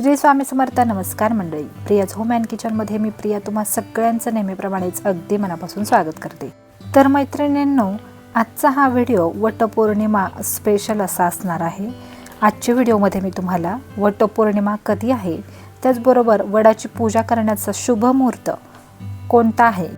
श्री स्वामी समर्थ नमस्कार मंडळी. Priya's home and किचनमध्ये मी प्रिया तुम्हा सगळ्यांचं नेहमीप्रमाणेच अगदी मनापासून स्वागत करते. तर मैत्रिणींनो आजचा हा व्हिडिओ वटपौर्णिमा स्पेशल असा असणार आहे. आजच्या व्हिडिओमध्ये मी तुम्हाला वटपौर्णिमा कधी आहे त्याचबरोबर वडाची पूजा करण्याचा शुभ मुहूर्त कोणता आहे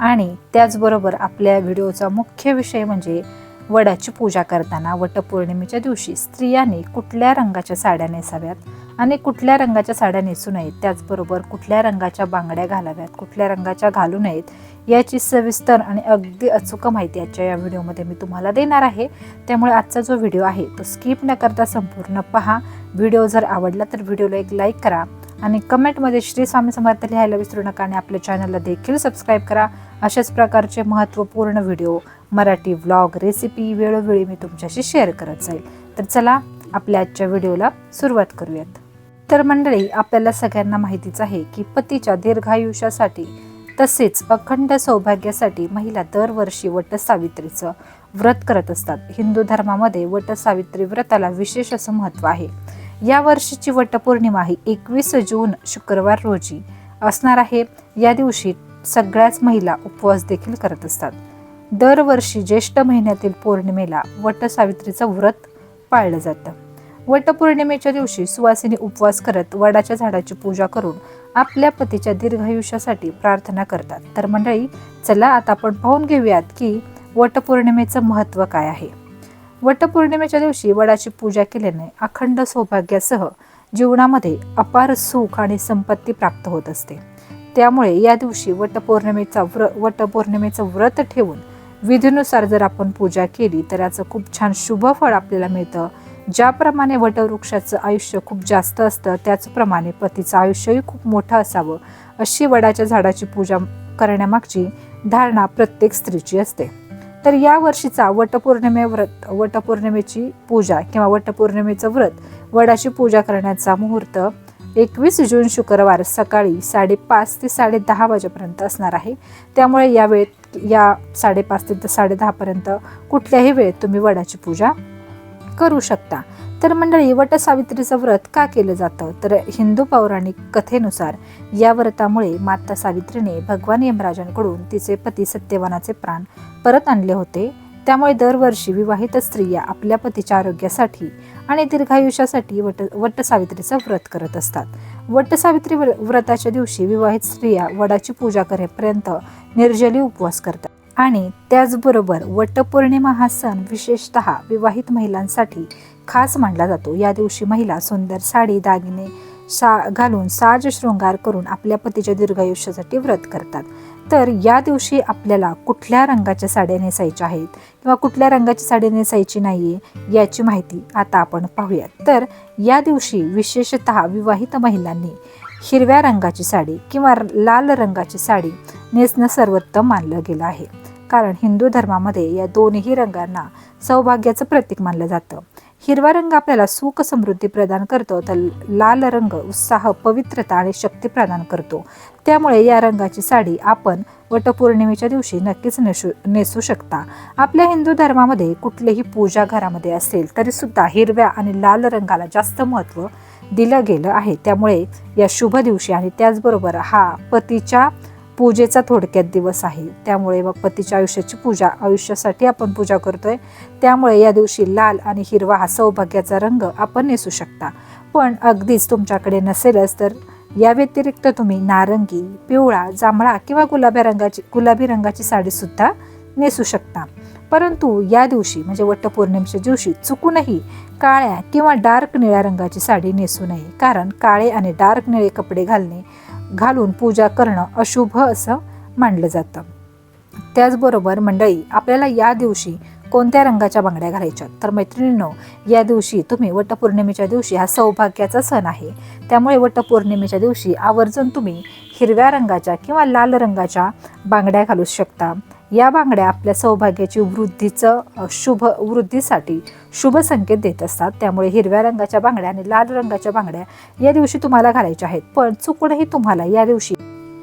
आणि त्याचबरोबर आपल्या व्हिडिओचा मुख्य विषय म्हणजे वडाची पूजा करताना वटपौर्णिमेच्या दिवशी स्त्रियांनी कुठल्या रंगाच्या साड्या नेसाव्यात आणि कुठल्या रंगाच्या साड्या नेसू नयेत? त्याचबरोबर कुठल्या रंगाच्या बांगड्या घालाव्यात? कुठल्या रंगाच्या घालू नयेत? याची सविस्तर आणि अगदी अचूक माहिती आजच्या या व्हिडिओमध्ये मी तुम्हाला देणार आहे. त्यामुळे आजचा जो व्हिडिओ आहे तो स्किप न करता संपूर्ण पहा. व्हिडिओ जर आवडला तर व्हिडिओला एक लाईक करा आणि कमेंटमध्ये श्री स्वामी समर्थ लिहायला विसरू नका आणि आपल्या चॅनलला देखील सबस्क्राईब करा. अशाच प्रकारचे महत्त्वपूर्ण व्हिडिओ मराठी व्लॉग रेसिपी वेळोवेळी मी तुमच्याशी शेअर करत जाईल. तर चला आपल्या आजच्या व्हिडिओला सुरुवात करूयात. तर मंडळी आपल्याला सगळ्यांना माहितीच आहे की पतीच्या दीर्घायुष्यासाठी तसेच अखंड सौभाग्यासाठी महिला दरवर्षी वटसावित्रीचं व्रत करत असतात. हिंदू धर्मामध्ये वटसावित्री व्रताला विशेष असं महत्त्व आहे. या वर्षीची वटपौर्णिमा ही एकवीस जून शुक्रवार रोजी असणार आहे. या दिवशी सगळ्याच महिला उपवास देखील करत असतात. दरवर्षी ज्येष्ठ महिन्यातील पौर्णिमेला वटसावित्रीचं व्रत पाळलं जातं. वटपौर्णिमेच्या दिवशी सुवासिनी उपवास करत वडाच्या झाडाची पूजा करून आपल्या पतीच्या दीर्घायुष्यासाठी प्रार्थना करतात. तर मंडळी चला आता आपण पाहून घेऊयात की वटपौर्णिमेचं महत्त्व काय आहे. वटपौर्णिमेच्या दिवशी वडाची पूजा केल्याने अखंड सौभाग्यासह जीवनामध्ये अपार सुख आणि संपत्ती प्राप्त होत असते. त्यामुळे या दिवशी वटपौर्णिमेचा व्र वटपौर्णिमेचं व्रत ठेवून विधीनुसार जर आपण पूजा केली तर याचं खूप छान शुभ फळ आपल्याला मिळतं. ज्याप्रमाणे वटवृक्षाचं आयुष्य खूप जास्त असतं त्याचप्रमाणे पतीचं आयुष्यही खूप मोठं असावं. अशी वडाच्या झाडाची पूजा करण्यामागची धारणा प्रत्येक स्त्रीची असते. तर या वर्षीचा वटपौर्णिमे व्रत वटपौर्णिमेची पूजा किंवा वटपौर्णिमेचं व्रत वडाची पूजा करण्याचा मुहूर्त एकवीस जून शुक्रवार सकाळी साडेपाच ते साडेदहा वाजेपर्यंत असणार आहे. त्यामुळे यावेळेत या साडेपाच ते साडेदहापर्यंत कुठल्याही वेळेत तुम्ही वडाची पूजा करू शकता. तर मंडळी वटसावित्रीचं व्रत का केलं जातं? तर हिंदू पौराणिक कथेनुसार या व्रतामुळे माता सावित्रीने भगवान यमराजांकडून तिचे पती सत्यवानाचे प्राण परत आणले होते. त्यामुळे दरवर्षी विवाहित स्त्रिया आपल्या पतीच्या आरोग्यासाठी आणि दीर्घायुष्यासाठी वट वटसावित्रीचं व्रत करत असतात. वटसावित्री व्र व्रताच्या दिवशी विवाहित स्त्रिया वडाची पूजा करेपर्यंत निर्जली उपवास करतात. आणि त्याचबरोबर वटपौर्णिमा हा सण विशेषत विवाहित महिलांसाठी खास मानला जातो. या दिवशी महिला सुंदर साडी दागिने सा घालून साज शृंगार करून आपल्या पतीच्या दीर्घायुष्यासाठी व्रत करतात. तर या दिवशी आपल्याला कुठल्या रंगाच्या साड्या नेसायच्या आहेत किंवा कुठल्या रंगाची साडी नेसायची नाही आहे याची माहिती आता आपण पाहूयात. तर या दिवशी विशेषत विवाहित महिलांनी हिरव्या रंगाची साडी किंवा लाल रंगाची साडी नेसणं सर्वोत्तम मानलं गेलं आहे. कारण हिंदू धर्मामध्ये या दोन्ही रंगांना सौभाग्याचं प्रतीक मानलं जातं. हिरवा रंग आपल्याला सुख समृद्धी प्रदान करतो. तर लाल रंग उत्साह पवित्रता आणि शक्ती प्रदान करतो. त्यामुळे या रंगाची साडी आपण वटपौर्णिमेच्या दिवशी नक्कीच नेसू नेसू शकता. आपल्या हिंदू धर्मामध्ये कुठलेही पूजा घरामध्ये असेल तरी सुद्धा हिरव्या आणि लाल रंगाला जास्त महत्त्व दिलं गेलं आहे. त्यामुळे या शुभ दिवशी आणि त्याचबरोबर हा पतीच्या पूजेचा थोडक्यात दिवस आहे. त्यामुळे मग पतीच्या आयुष्याची पूजा आयुष्यासाठी आपण पूजा करतोय. त्यामुळे या दिवशी लाल आणि हिरवा हा सौभाग्याचा रंग आपण नेसू शकता. पण अगदीच तुमच्याकडे नसेलच तर या व्यतिरिक्त तुम्ही नारंगी पिवळा जांभळा किंवा गुलाबी रंगाची गुलाबी रंगाची साडीसुद्धा नेसू शकता. परंतु या दिवशी म्हणजे वटपौर्णिमेच्या दिवशी चुकूनही काळ्या किंवा डार्क निळ्या रंगाची साडी नेसू नये. कारण काळे आणि डार्क निळे कपडे घालणे घालून पूजा करणं अशुभ असं मानलं जातं. त्याचबरोबर मंडळी आपल्याला या दिवशी कोणत्या रंगाच्या बांगड्या घालायच्या? तर मैत्रिणींनो या दिवशी तुम्ही वटपौर्णिमेच्या दिवशी हा सौभाग्याचा सण आहे. त्यामुळे वटपौर्णिमेच्या दिवशी आवर्जून तुम्ही हिरव्या रंगाच्या किंवा लाल रंगाच्या बांगड्या घालू शकता. या बांगड्या आपल्या सौभाग्याची वृद्धीचं शुभ वृद्धीसाठी शुभ संकेत देत असतात. त्यामुळे हिरव्या रंगाच्या बांगड्या आणि लाल रंगाच्या बांगड्या या दिवशी तुम्हाला घालायच्या आहेत. पण चुकूनही तुम्हाला या दिवशी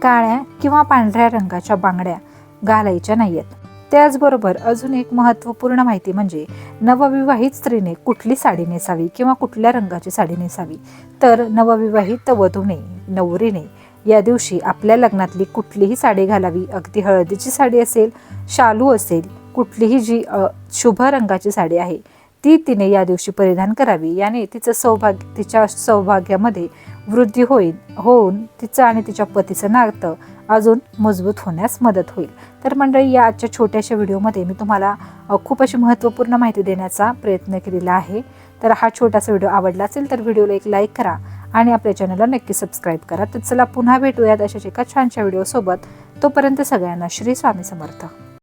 काळ्या किंवा पांढऱ्या रंगाच्या बांगड्या घालायच्या नाही आहेत त्याचबरोबर अजून एक महत्त्वपूर्ण माहिती म्हणजे नवविवाहित स्त्रीने कुठली साडी नेसावी किंवा कुठल्या रंगाची साडी नेसावी? तर नवविवाहित वधूने नवरीने या दिवशी आपल्या लग्नातली कुठलीही साडी घालावी अगदी हळदीची साडी असेल शालू असेल कुठलीही जी शुभ रंगाची साडी आहे ती तिने या दिवशी परिधान करावी. याने तिचं सौभाग्य तिच्या सौभाग्यामध्ये वृद्धी होईल होऊन तिचं आणि तिच्या पतीचं नातं अजून मजबूत होण्यास मदत होईल. तर मंडळी या आजच्या छोट्याशा व्हिडिओमध्ये मी तुम्हाला खूप अशी महत्त्वपूर्ण माहिती देण्याचा प्रयत्न केलेला आहे. तर हा छोटासा व्हिडिओ आवडला असेल तर व्हिडिओला एक लाईक करा आणि आपल्या चॅनलला नक्की सबस्क्राईब करा. तर चला पुन्हा भेटूयात अशाच एका छानशा व्हिडिओसोबत तोपर्यंत सगळ्यांना श्री स्वामी समर्थ.